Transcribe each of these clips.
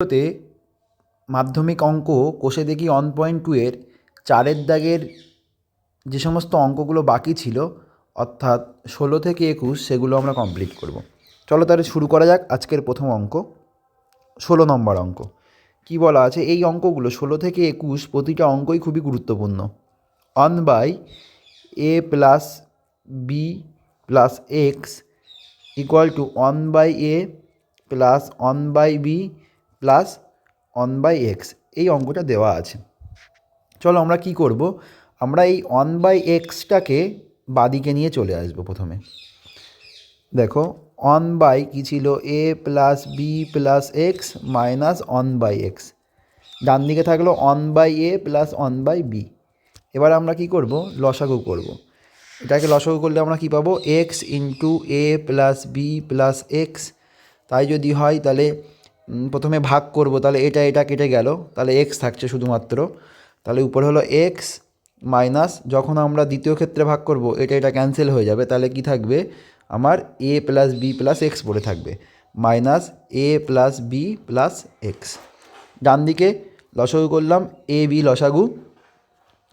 ভিডিওতে মাধ্যমিক অঙ্ক কোষে দেখি ওয়ান পয়েন্ট টু এর চারের দাগের যে সমস্ত অঙ্কগুলো বাকি ছিল, অর্থাৎ ষোলো থেকে একুশ, সেগুলো আমরা কমপ্লিট করব। চলো তাহলে শুরু করা যাক আজকের প্রথম অঙ্ক। ষোলো নম্বর অঙ্ক। কি বলা আছে? এই অঙ্কগুলো ষোলো থেকে একুশ প্রতিটা অঙ্কই খুবই গুরুত্বপূর্ণ। One by A plus B plus X equal to one by A plus one by B plus one by X এই অঙ্কটা দেওয়া আছে। চলো আমরা কি করব? আমরা এই ওয়ান বাই এক্সটাকে বাদিকে নিয়ে চলে আসব প্রথমে। দেখো ওয়ান বাই কী ছিল? A plus B plus X minus one by X ডান দিকে থাকল one by A plus one by B এবার আমরা কি করব? লসাগু করব। এটাকে লসাগু করলে আমরা কি পাবো? X into A plus B plus X তাই যদি হয় তাহলে প্রথমে ভাগ করব, তাহলে এটা এটা কেটে গেল, তাহলে এক্স থাকছে শুধুমাত্র। তাহলে উপরে হলো এক্স মাইনাস যখন আমরা দ্বিতীয় ক্ষেত্রে ভাগ করব, এটা এটা ক্যান্সেল হয়ে যাবে, তাহলে কি থাকবে? আমার A plus B plus X পড়ে থাকবে minus A plus B plus X ডান দিকে লসাগু করলাম এ বি লসাগু,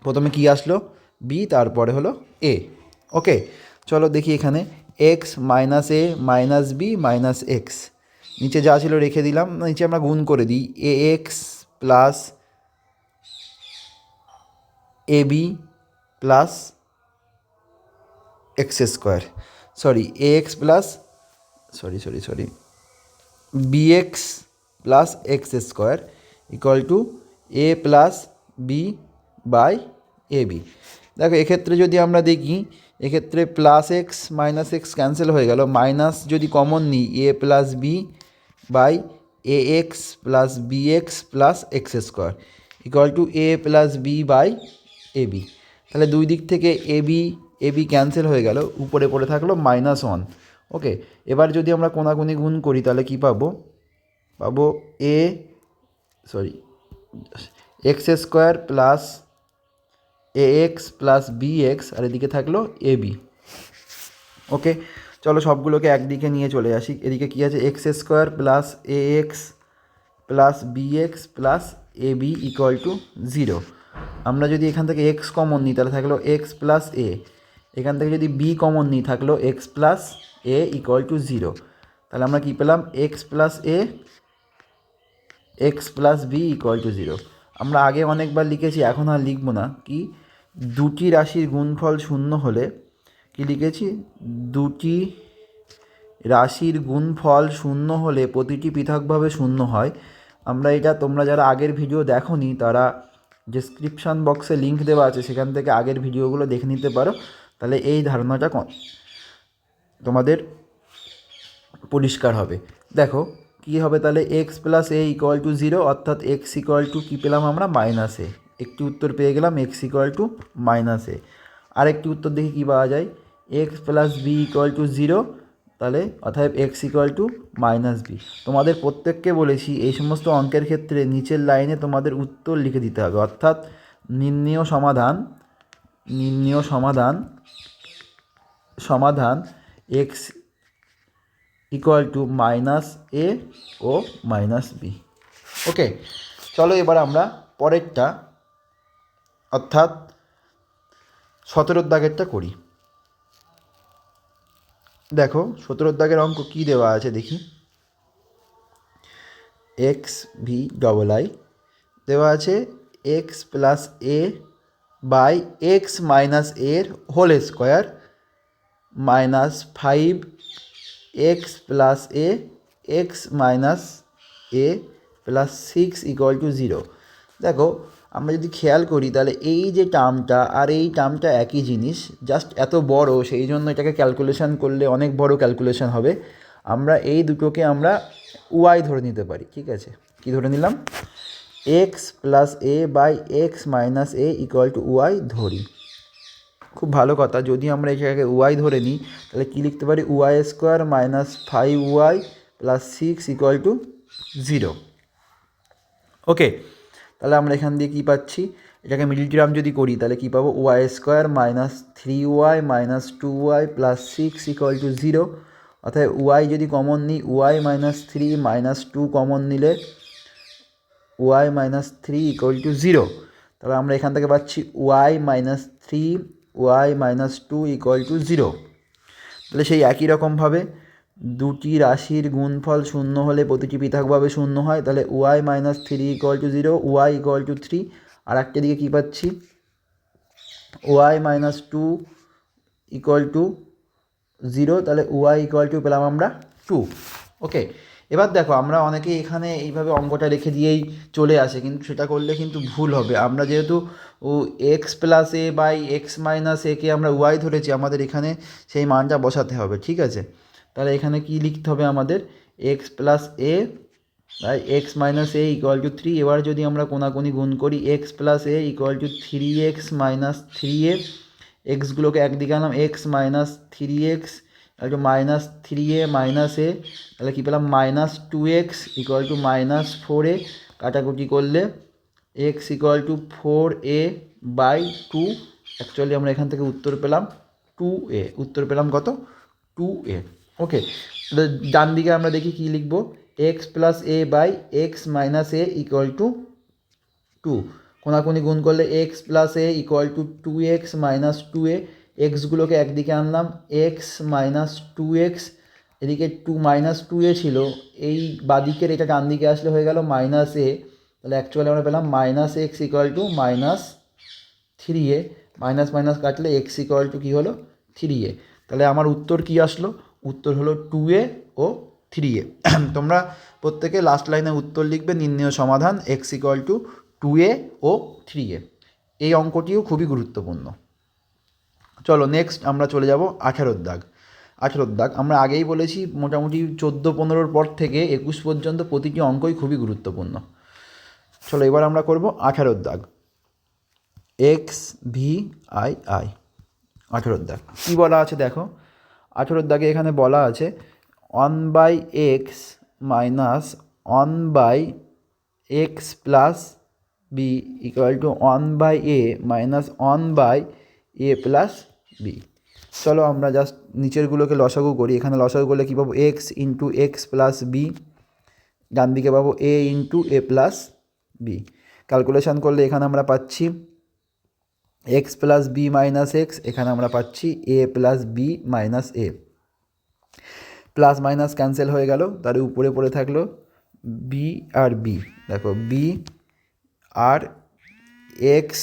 প্রথমে কি আসলো? বি তারপরে হলো এ ওকে চলো দেখি এখানে X minus A minus B minus X নিচে যা ছিল রেখে দিলাম, নিচে আমরা গুণ করে দিই। A X plus A B plus X square sorry A X plus sorry sorry sorry B X plus X square equal to A plus B by A B দেখো, এক্ষেত্রে যদি আমরা দেখি, এক্ষেত্রে plus X minus X cancel হয়ে গেল। Minus যদি common নিই A plus B by A X plus B X plus X square equal to A plus B by A B তাহলে দুই দিক থেকে A B A B cancel হয়ে গেল, উপরে পড়ে থাকল মাইনাস ওয়ান ওকে এবার যদি আমরা কোনাকুনি গুণ করি, তাহলে কি পাবো? পাবো A sorry X square plus A X plus B X আর এদিকে থাকল এ বি ওকে চলো সবগুলোকে একদিকে নিয়ে চলে আসি। এদিকে কী আছে? X square plus A X plus B X plus A B equal to zero আমরা যদি এখান থেকে এক্স কমন নিই, তাহলে থাকল এক্স প্লাস এ এখান থেকে যদি বি কমন নিই, থাকল X plus A equal to zero তাহলে আমরা কী পেলাম? X plus A X plus B equal to zero আমরা আগে অনেকবার লিখেছি, এখন আর লিখব না। কি? দুটি রাশির গুণফল শূন্য হলে কি লিখেছি? দুটি রাশির গুণফল শূন্য হলে প্রতিটি পৃথকভাবে শূন্য হয়। আমরা এটা তোমরা যারা আগের ভিডিও দেখোনি, তারা ডেসক্রিপশান বক্সে লিংক দেওয়া আছে, সেখান থেকে আগের ভিডিওগুলো দেখে নিতে পারো। তাহলে এই ধারণাটা তোমাদের পরিষ্কার হবে। দেখো, কী হবে তাহলে? X plus A equal to zero অর্থাৎ এক্স ইকুয়াল টু কী পেলাম আমরা? মাইনাস এ একটি উত্তর পেয়ে গেলাম X equal to minus A আরেকটি উত্তর দেখি কী পাওয়া যায়? X plus B equal to zero তাহলে অর্থাৎ X equal to minus B তোমাদের প্রত্যেককে বলেছি এই সমস্ত অঙ্কের ক্ষেত্রে নিচের লাইনে তোমাদের উত্তর লিখে দিতে হবে। অর্থাৎ নির্ণেয় সমাধান নির্ণেয় সমাধান সমাধান X equal to minus A O minus B okay চলো এবার আমরা পরেরটা, অর্থাৎ সতেরোর দাগেরটা করি। দেখো, সতেরোর দাগের অঙ্ক কী দেওয়া আছে দেখি। এক্স ভি ডবল আই দেওয়া আছে X plus A by X minus এর whole square minus five X plus A X minus A plus six equal to zero দেখো আমরা যদি খেয়াল করি, তাহলে এই যে টার্মটা আর এই টার্মটা একই জিনিস জাস্ট এত বড়, সেই জন্য এটাকে ক্যালকুলেশন করলে অনেক বড় ক্যালকুলেশন হবে। আমরা এই দুটোকে আমরা ওয়াই ধরে নিতে পারি, ঠিক আছে? কি ধরে নিলাম? X plus A by X minus A equal to Y ধরি। খুব ভালো কথা, যদি আমরা এটাকে ওয়াই ধরে নিই, তাহলে কী লিখতে পারি? Y square minus five Y plus six equal to zero okay তাহলে আমরা এখান দিয়ে কী পাচ্ছি? এটাকে মিডিল টার্ম যদি করি, তাহলে কী পাবো? Y square minus three Y minus two Y plus six equal to zero. অর্থাৎ ওয়াই যদি কমন নিই, Y minus three minus two common নিলে Y minus three equal to zero. তাহলে আমরা এখান থেকে পাচ্ছি Y minus three, Y minus two equal to zero. তাহলে সেই একই রকমভাবে দুটি রাশির গুণফল শূন্য হলে প্রতিটি পৃথকভাবে শূন্য হয়, তাহলে Y minus three equal to zero Y equal to three আর একটা দিকে কী পাচ্ছি? Y minus two equal to zero তাহলে ওয়াই ইকুয়াল টু পেলাম আমরা টু ওকে এবার দেখো, আমরা অনেকে এখানে এইভাবে অঙ্কটা রেখে দিয়েই চলে আসে, কিন্তু সেটা করলে কিন্তু ভুল হবে। আমরা যেহেতু ও X plus A by X minus একে আমরা ওয়াই ধরেছি, আমাদের এখানে সেই মানটা বসাতে হবে, ঠিক আছে? তাহলে এখানে কি লিখতে হবে আমাদের? X plus A by X minus A equal to three এবার যদি আমরা কোনাকুনি গুণ করি X plus A equal to three X minus three A এক্সগুলোকে একদিকে আনলাম এক্স মাইনাস থ্রি এক্স একটু minus three A minus A তাহলে কী পেলাম? Minus two X equal to minus four A কাটাকুটি করলে X equal to four A by two actually আমরা এখান থেকে উত্তর পেলাম টু এ উত্তর পেলাম কত? টু এ ওকে ডান দিকে আমরা দেখি কী লিখব? X plus A by X minus A equal to two কোনাকুনি গুণ করলে X plus A equal to two X minus two A এক্সগুলোকে একদিকে আনলাম এক্স মাইনাস টু এক্স এদিকে টু মাইনাস টু এ ছিল। এই বাদিকের এটা ডান দিকে আসলে হয়ে গেল মাইনাস এ তাহলে অ্যাকচুয়ালি আমরা পেলাম minus X equal to minus three A minus minus কাটলে এক্স ইকুয়াল টু কী হলো? থ্রি এ তাহলে আমার উত্তর কী আসলো? উত্তর হলো টু এ ও থ্রি এ তোমরা প্রত্যেকে লাস্ট লাইনে উত্তর লিখবে, নির্ণয় সমাধান X equal to two A O three এ এই অঙ্কটিও খুবই গুরুত্বপূর্ণ। চলো নেক্সট আমরা চলে যাব আঠেরোর দাগ। আঠেরোর দাগ, আমরা আগেই বলেছি মোটামুটি চোদ্দ পনেরোর পর থেকে একুশ পর্যন্ত প্রতিটি অঙ্কই খুবই গুরুত্বপূর্ণ। চলো এবার আমরা করব আঠেরোর দাগ। এক্স ভি আই আই আঠেরোর দাগ। কী বলা আছে দেখো? আঠেরোর দাগে এখানে বলা আছে one by X minus one by X plus B equal to one by A minus one by A plus B চলো আমরা জাস্ট নিচেরগুলোকে লসাগু করি, এখানে লসাগু করলে কী পাবো? X into X plus B ডান দিকে পাবো A into A plus B calculation করলে এখানে আমরা পাচ্ছি X plus B minus X এখানে আমরা পাচ্ছি A plus B minus A plus minus cancel হয়ে গেল তার উপরে পড়ে থাকল বি আর বি দেখো বি আর এক্স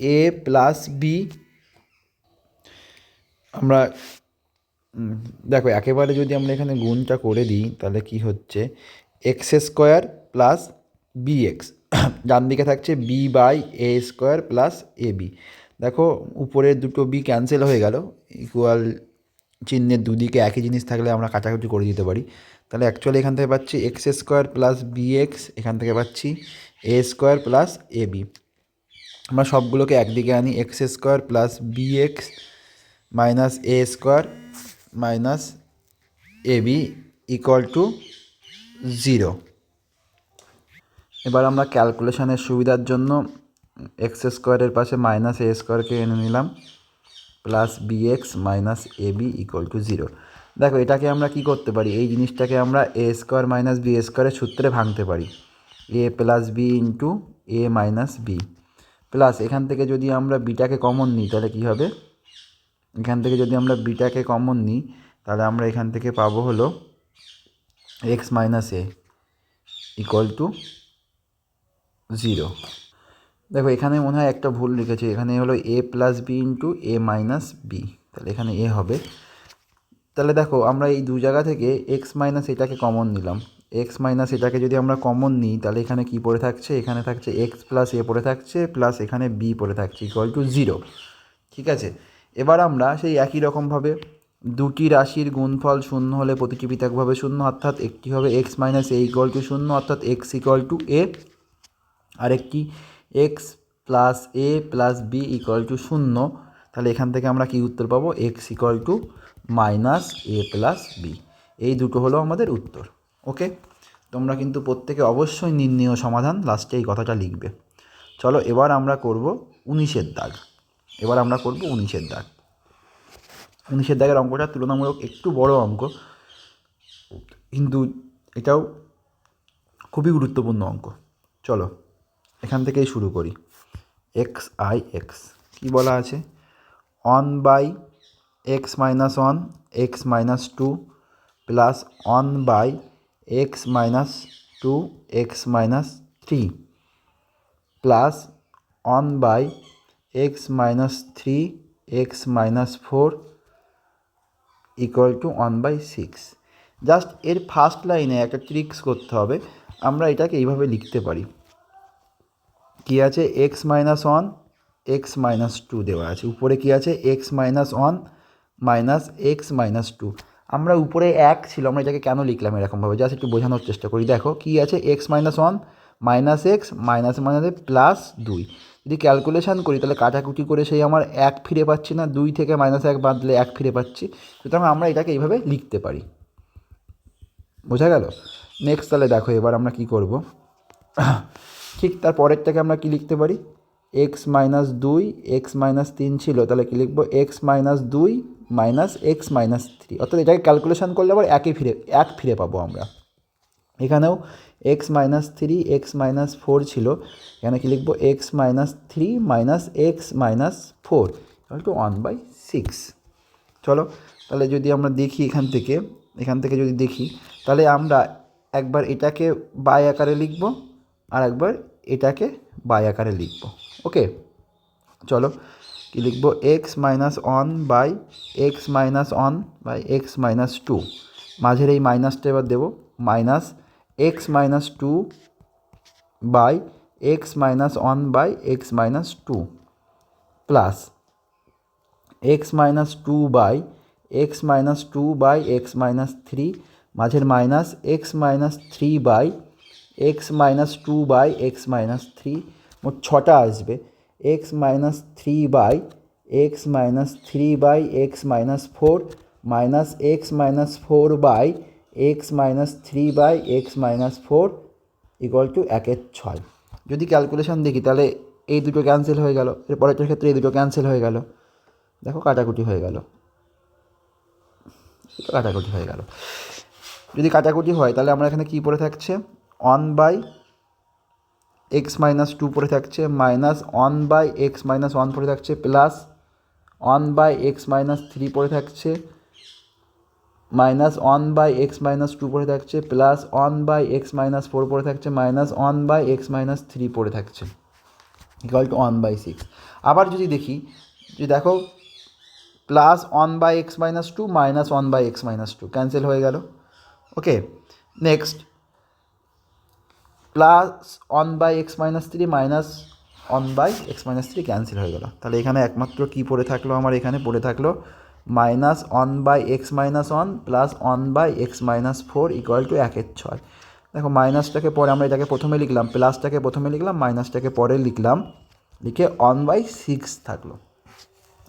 এ প্লাস বি আমরা দেখো, একেবারে যদি আমরা এখানে গুণটা করে দিই, তাহলে কি হচ্ছে? X square plus B X ডান দিকে থাকছে B by A square plus A B দেখো, উপরের দুটো বি ক্যান্সেল হয়ে গেল ইকুয়াল চিহ্নের দুদিকে একই জিনিস থাকলে আমরা কাটাকুটি করে দিতে পারি। তাহলে অ্যাকচুয়ালি এখান থেকে পাচ্ছি x square plus b x এখান থেকে পাচ্ছি a square plus a b আমরা সবগুলোকে একদিকে আনি x square plus b x minus a square minus a b equal to zero এবার আমরা ক্যালকুলেশনের সুবিধার জন্য এক্স স্কোয়ারের পাশে মাইনাস এ স্কোয়ারকে এনে নিলাম plus b x minus a b equal to zero দেখো, এটাকে আমরা কি করতে পারি? এই জিনিসটাকে আমরা এ স্কোয়ার মাইনাস বি স্কোয়ারের সূত্রে ভাঙতে পারি। A plus b into a minus b plus এখান থেকে যদি আমরা বিটাকে কমন নিই, তাহলে কী হবে? এখান থেকে যদি আমরা বিটাকে কমন নিই, তাহলে আমরা এখান থেকে পাবো হলো x minus a equal to zero. দেখো, এখানে মনে হয় একটা ভুল লিখেছে। এখানে হলো a plus b into a minus b তাহলে এখানে এ হবে। তাহলে দেখো, আমরা এই দু জায়গা থেকে এক্স মাইনাস এটাকে কমন নিলাম। এক্স মাইনাস এটাকে যদি আমরা কমন নিই, তাহলে এখানে কি পড়ে থাকছে? এখানে থাকছে এক্স প্লাস এ পড়ে থাকছে প্লাস এখানে বি পড়ে থাকছে ইকুয়াল টু জিরো ঠিক আছে? এবার আমরা সেই একই রকমভাবে দুটি রাশির গুণফল শূন্য হলে প্রতিটি পৃথকভাবে শূন্য, অর্থাৎ একটি হবে x minus a equal to শূন্য, অর্থাৎ এক্স ইকুয়াল টু এ আরেকটি x plus a plus b equal to শূন্য। তাহলে এখান থেকে আমরা কি উত্তর পাবো? X equal to minus a plus b এই দুটো হলো আমাদের উত্তর। ওকে? তোমরা কিন্তু প্রত্যেকে অবশ্যই নির্ণয় সমাধান লাস্টে এই কথাটা লিখবে। চলো এবার আমরা করব উনিশের দাগ। এবার আমরা করব উনিশের দাগ। উনিশের দাগের অঙ্কটা তুলনামূলক একটু বড় অঙ্ক। কিন্তু এটাও খুবই গুরুত্বপূর্ণ অঙ্ক। চলো। এখান থেকেই শুরু করি। এক্স আই এক্স কী বলা আছে? One by x minus one x minus two plus one by x minus two x minus three plus one by x minus three x minus four equal to one by six just এর first লাইনে একটা tricks করতে হবে। আমরা এটাকে এইভাবে লিখতে পারি। কী আছে? X minus one x minus two দেওয়া আছে। উপরে কী আছে? X minus one minus x minus two আমরা উপরে এক ছিল আমরা এটাকে কেন লিখলাম এরকমভাবে? জাস্ট একটু বোঝানোর চেষ্টা করি। দেখো, কী আছে? X minus one minus x minus মাইনাসে প্লাস দুই। যদি ক্যালকুলেশান করি, তাহলে কাটাকুটি করে সেই আমার এক ফিরে পাচ্ছি না, দুই থেকে মাইনাস এক বাদলে এক ফিরে পাচ্ছি। সুতরাং আমরা এটাকে এইভাবে লিখতে পারি। বোঝা গেল? নেক্সট তাহলে দেখো, এবার আমরা কি করব? ঠিক তার পরেরটাকে আমরা কি লিখতে পারি? এক্স মাইনাস দুই এক্স মাইনাস তিন ছিল, তাহলে কি লিখব? এক্স মাইনাস দুই মাইনাস এক্স মাইনাস থ্রি অর্থাৎ এটাকে ক্যালকুলেশন করলে আবার একই ফিরে, এক ফিরে পাবো আমরা। এখানেও x minus three x minus four ছিল। এখানে কি লিখব? X minus three minus x minus four তাহলে টু ওয়ান বাই সিক্স চলো, তাহলে যদি আমরা দেখি এখান থেকে এখান থেকে যদি দেখি, তাহলে আমরা একবার এটাকে বাই আকারে লিখব। আর একবার এটাকে বাই আকারে লিখব ওকে চলো কি লিখব x minus one by x minus one by x minus two মাঝের এই মাইনাসটা এবার দেবো minus x minus two by x minus one by x minus two plus x minus two by x minus two by x minus three মাঝের minus x minus three by x minus two by x minus three মোট ছটা আসবে। X minus three by x minus three by x minus four minus x minus four by x minus three by x minus four equal to একের ছয়। যদি calculation দেখি, তাহলে এই দুটো ক্যান্সেল হয়ে গেল। এর পরেরটার ক্ষেত্রে এই দুটো ক্যান্সেল হয়ে গেল। দেখো কাটাকুটি হয়ে গেল। কাটাকুটি হয়ে গেল। যদি কাটাকুটি হয়, তাহলে আমরা এখানে কী পড়ে থাকছে? One by x minus two পড়ে থাকছে minus one by x minus one পড়ে থাকছে plus one by x minus three পড়ে থাকছে minus one by x minus two পড়ে থাকছে plus one by x minus four পড়ে থাকছে minus one by x minus three পড়ে থাকছে equal to one by six আবার যদি দেখি যদি দেখো plus one by x minus two minus one by x minus two cancel হয়ে গেল okay next plus one by x minus three minus one by x minus three cancel হয়ে গেল। তাহলে এখানে একমাত্র কী পড়ে থাকল আমার? এখানে পড়ে থাকল minus one by x minus one plus one by x minus four equal to একের ছয়। দেখো মাইনাসটাকে পরে আমরা এটাকে প্রথমে লিখলাম প্লাসটাকে প্রথমে লিখলাম মাইনাসটাকে পরে লিখলাম, লিখে ওয়ান বাই সিক্স থাকল।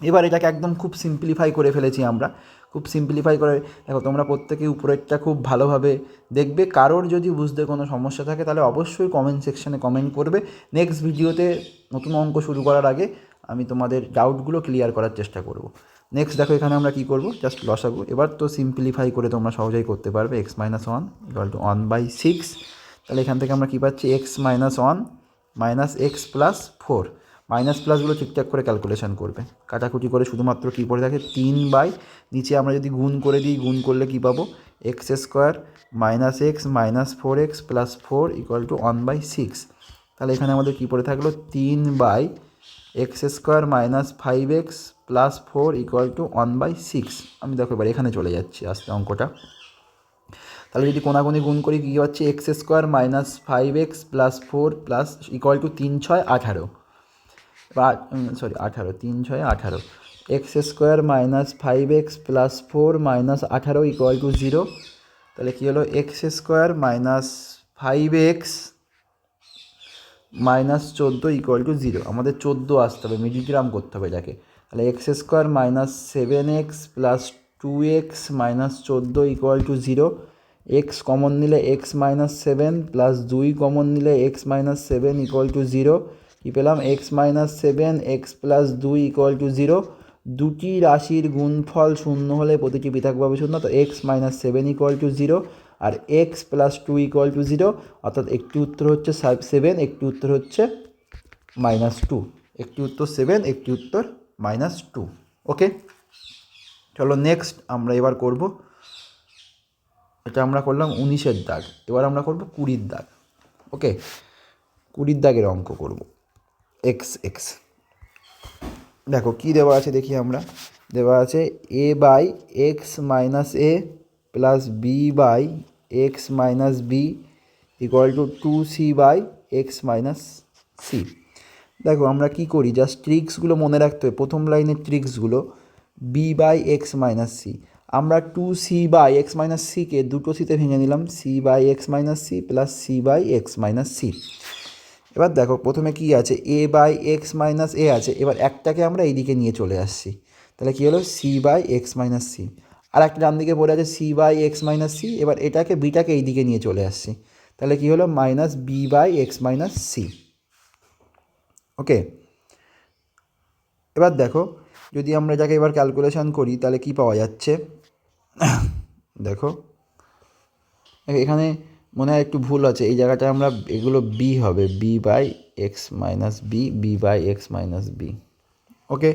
এবার এটাকে একদম খুব সিম্পলিফাই করে ফেলেছি আমরা। খুব সিম্পলিফাই করে, দেখো তোমরা প্রত্যেকে উপরেরটা খুব ভালোভাবে দেখবে। কারোর যদি বুঝতে কোনো সমস্যা থাকে, তাহলে অবশ্যই কমেন্ট সেকশানে কমেন্ট করবে। নেক্সট ভিডিওতে নতুন অঙ্ক শুরু করার আগে আমি তোমাদের ডাউটগুলো ক্লিয়ার করার চেষ্টা করব। নেক্সট দেখো এখানে আমরা কী করব? জাস্ট লসাগু এবার তো সিম্পলিফাই করে তোমরা সহজেই করতে পারবে। X minus one equal to one by six তাহলে এখান থেকে আমরা কী পাচ্ছি? X minus one minus x plus four minus প্লাসগুলো ঠিকঠাক করে ক্যালকুলেশন করবে। কাটাকুটি করে শুধুমাত্র কী পড়ে থাকে? তিন বাই, নিচে আমরা যদি গুণ করে দিই, গুণ করলে কী পাবো? X square minus x minus four x plus four equal to one by six তাহলে এখানে আমাদের কী পড়ে থাকল? তিন by x square minus five x plus four equal to one by six আমি দেখো এবার এখানে চলে যাচ্ছি আস্তে অঙ্কটা। তাহলে যদি কোনাগুনি গুণ করি, কী হচ্ছে? X square minus five x plus four plus equal to তিন ছয় আঠারো। বা সরি আঠারো, তিন, ছয়, আঠারো। X square minus five x plus four minus আঠারো ইকুয়াল টু জিরো তাহলে কী হলো? X square minus five x minus চোদ্দ ইকুয়াল টু জিরো আমাদের চোদ্দ আসতে হবে মিডিগ্রাম করতে হবে এটাকে। তাহলে x square minus seven x plus two x minus চোদ্দ equal to zero x common নিলে এক্স মাইনাস সেভেন প্লাস দুই কমন নিলে x minus seven equal to zero কী পেলাম? X minus seven x plus দুই ইকুয়াল টু জিরো দুটি রাশির গুণফল শূন্য হলে প্রতিটি পৃথকভাবে শূন্য, তো x minus seven equal to zero R x plus two equal to zero অর্থাৎ একটি উত্তর হচ্ছে সেভেন একটি উত্তর হচ্ছে মাইনাস টু একটি উত্তর সেভেন একটি উত্তর মাইনাস টু ওকে চলো নেক্সট আমরা এবার করব। এটা আমরা করলাম উনিশের দাগ। এবার আমরা করব কুড়ির দাগ। ওকে কুড়ির দাগের অঙ্ক করব। এক্স এক্স দেখো, কী দেওয়া আছে দেখি আমরা। দেওয়া আছে a by x minus a plus b by x minus b equal to two c by x minus c দেখো, আমরা কি করি? জাস্ট ট্রিক্সগুলো মনে রাখতে হবে। প্রথম লাইনের ট্রিক্সগুলো b by x minus c আমরা two c by x minus সিকে দুটো সিতে ভেঙে নিলাম। C by x minus c plus c by x minus c এবার দেখো, প্রথমে কি আছে? A by x minus a আছে। এবার একটাকে আমরা এইদিকে নিয়ে চলে আসছি। তাহলে কী হলো? C by x minus c আর একটা ডান দিকে পড়ে আছে c by x minus c এবার এটাকে, বিটাকে এইদিকে নিয়ে চলে আসছি। তাহলে কী হলো? Minus b by x minus c okay এবার দেখো, যদি আমরা এটাকে এবার ক্যালকুলেশন করি, তাহলে কি পাওয়া যাচ্ছে? দেখো এখানে মনে হয় একটু ভুল আছে। এই জায়গাটায় আমরা এগুলো বি হবে। B by x minus b b by x minus b okay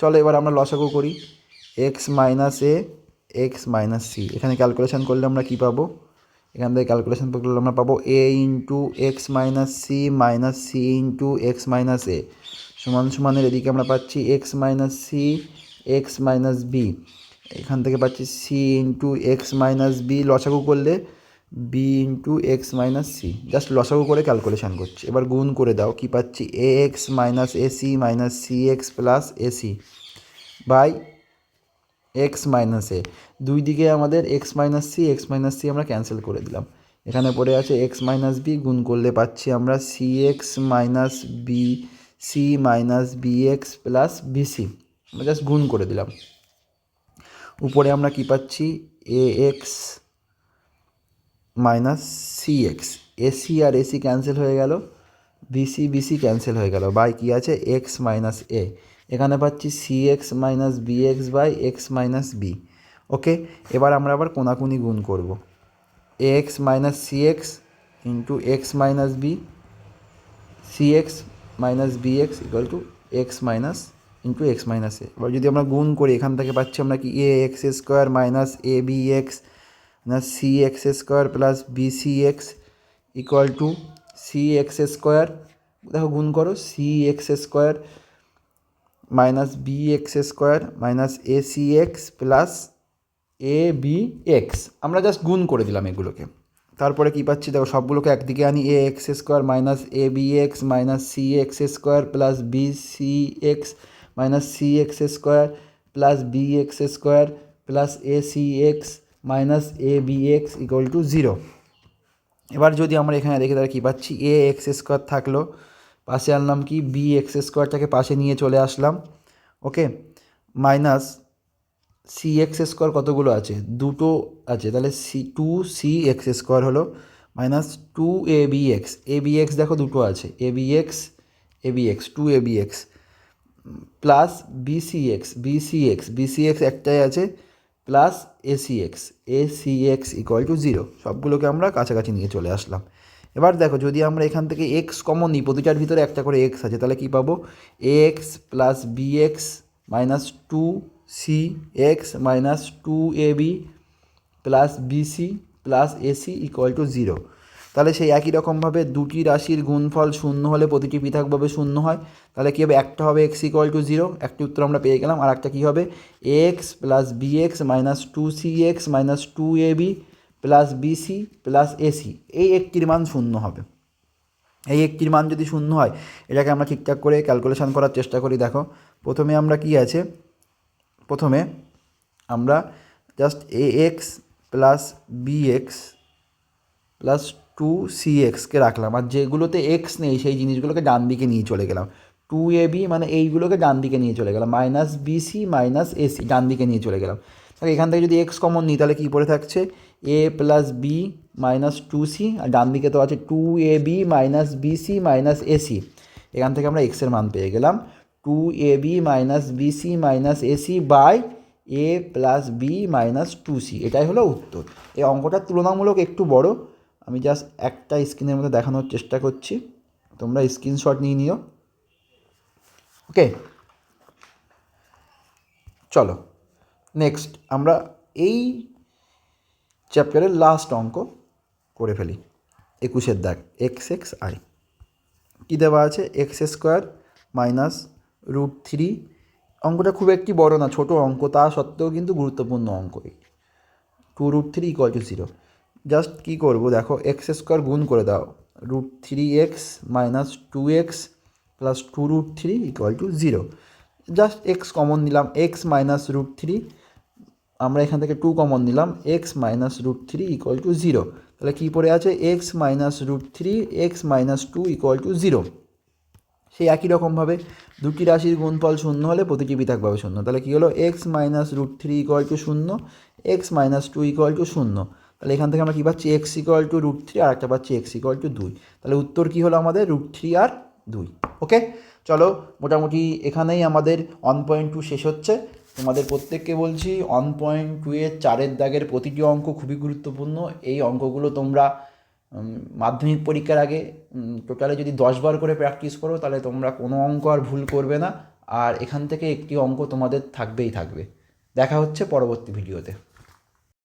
চলো এবার আমরা লসাগু করি। X minus a x minus c এখানে ক্যালকুলেশন করলে আমরা কী পাবো? এখান থেকে ক্যালকুলেশন করলে আমরা পাবো a into x minus c minus c into x minus a সমান সমানের এদিকে আমরা পাচ্ছি x minus c x minus b এখান থেকে পাচ্ছি c into x minus b লসাগু করলে b into x minus c just লসাগু করে ক্যালকুলেশান করছি। এবার গুণ করে দাও, কি পাচ্ছি? A x minus a c minus c x plus a c by x minus a দুই দিকে আমাদের x minus c x minus c আমরা ক্যান্সেল করে দিলাম। এখানে পড়ে আছে এক্স মাইনাস বি গুণ করলে পাচ্ছি আমরা c x minus b c minus b x plus b c আমরা জাস্ট গুণ করে দিলাম। উপরে আমরা কি পাচ্ছি? A x minus c x a c R AC cancel হয়ে গেল বিসি বিসি ক্যান্সেল হয়ে গেল। বাই কী আছে? এক্স মাইনাস এ এখানে পাচ্ছি c x minus b x by x minus b okay, এবার আমরা আবার কোনাকুনি গুণ করব। A x minus c x into x minus b c x minus b x equal to x minus into x minus a এবার যদি আমরা গুণ করি, এখান থেকে পাচ্ছি আমরা কি? A x square minus a b x minus c x square plus b c x equal to c x square দেখো গুণ করো c x square minus b x square minus a c x plus a b x আমরা just গুণ করে দিলাম এগুলোকে। তারপরে কী পাচ্ছি? দেখো সবগুলোকে একদিকে আনি a x square minus a b x minus c x square plus b c x minus c x square plus b x square plus a c x minus a b x equal to zero. এবার যদি আমরা এখানে দেখি, তাহলে কী পাচ্ছি? A x square থাকল। পাশে আনলাম কি? বি এক্স স্কোয়ারটাকে পাশে নিয়ে চলে আসলাম। Okay? Minus c x square কতগুলো আছে? দুটো আছে। তাহলে c, two c x square হলো। Minus two a b x. A b x দেখো দুটো আছে। A b x, a b x, two a b x. Plus b c x b c x. B c x একটাই আছে। Plus a c x a c x equal to zero সবগুলোকে আমরা কাছাকাছি নিয়ে চলে আসলাম। এবার দেখো, যদি আমরা এখান থেকে এক্স কমন নিই, প্রতিটার ভিতরে একটা করে এক্স আছে, তাহলে কী পাবো? A x plus b x minus two c x minus two a b plus b c plus a c equal to zero তাহলে সেই একই রকমভাবে দুটি রাশির গুণফল শূন্য হলে প্রতিটি পৃথকভাবে শূন্য হয়, তাহলে কী হবে? একটা হবে এক্স ইকুয়াল টু জিরো একটি উত্তর আমরা পেয়ে গেলাম, আর একটা কী হবে? X plus b x minus two c x minus two a b plus b c plus a c এই একটির মান শূন্য হবে। এই একটির মান যদি শূন্য হয়, এটাকে আমরা ঠিকঠাক করে ক্যালকুলেশন করার চেষ্টা করি, দেখো। প্রথমে আমরা কি আছে? প্রথমে আমরা just a x plus b x plus two c এক্সকে রাখলাম, আর যেগুলোতে এক্স নেই, সেই জিনিসগুলোকে ডান দিকে নিয়ে চলে গেলাম। টু এ বি মানে এইগুলোকে ডান দিকে নিয়ে চলে গেলাম মাইনাস বিসি মাইনাস এসি ডান দিকে নিয়ে চলে গেলাম। তাহলে এখান থেকে যদি এক্স কমন নিই, তাহলে কী পড়ে থাকছে? A plus B minus two C আর ডান দিকে তো আছে two A B minus BC minus AC এখান থেকে আমরা এক্সের মান পেয়ে গেলাম two A B minus BC minus AC by A plus B minus two C এটাই হলো উত্তর। এই অঙ্কটা তুলনামূলক একটু বড় আমি জাস্ট একটা স্ক্রিনের মধ্যে দেখানোর চেষ্টা করছি। তোমরা স্ক্রিনশট নিয়ে নিও। ওকে চলো। নেক্সট আমরা এই চ্যাপ্টারের লাস্ট অঙ্ক করে ফেলি। একুশের দাগ এক্স এক্স আই কী দেওয়া আছে? X square minus root three অঙ্কটা খুব একটি বড় না, ছোট অঙ্ক। তা সত্ত্বেও কিন্তু গুরুত্বপূর্ণ অঙ্ক two root three equal to zero just কী করব? দেখো এক্স স্কোয়ার গুণ করে দাও। Root three X minus two X plus two root three equal to zero just X common নিলাম এক্স মাইনাস রুট থ্রি আমরা এখান থেকে টু কমন নিলাম X minus root three equal to zero তাহলে কী পড়ে আছে? X minus root three X minus two equal to zero সেই একই রকমভাবে দুটি রাশির গুণফল শূন্য হলে প্রতিটি পৃথকভাবে শূন্য। তাহলে কী হলো? X minus root three equal to শূন্য X minus two equal to শূন্য। তাহলে এখান থেকে আমরা কী পাচ্ছি? X equal to root three আর একটা পাচ্ছি এক্স ইকুয়াল টু দুই। তাহলে উত্তর কী হলো আমাদের? রুট থ্রি আর দুই। ওকে চলো, মোটামুটি এখানেই আমাদের ওয়ান পয়েন্ট টু শেষ হচ্ছে। তোমাদের প্রত্যেককে বলছি ওয়ান পয়েন্ট টু এর চারের দাগের প্রতিটি অঙ্ক খুবই গুরুত্বপূর্ণ। এই অঙ্কগুলো তোমরা মাধ্যমিক পরীক্ষার আগে টোটালে যদি দশ বার করে প্র্যাকটিস করো, তাহলে তোমরা কোনো অঙ্ক আর ভুল করবে না। আর এখান থেকে একটি অঙ্ক তোমাদের থাকবেই থাকবে। দেখা হচ্ছে পরবর্তী ভিডিওতে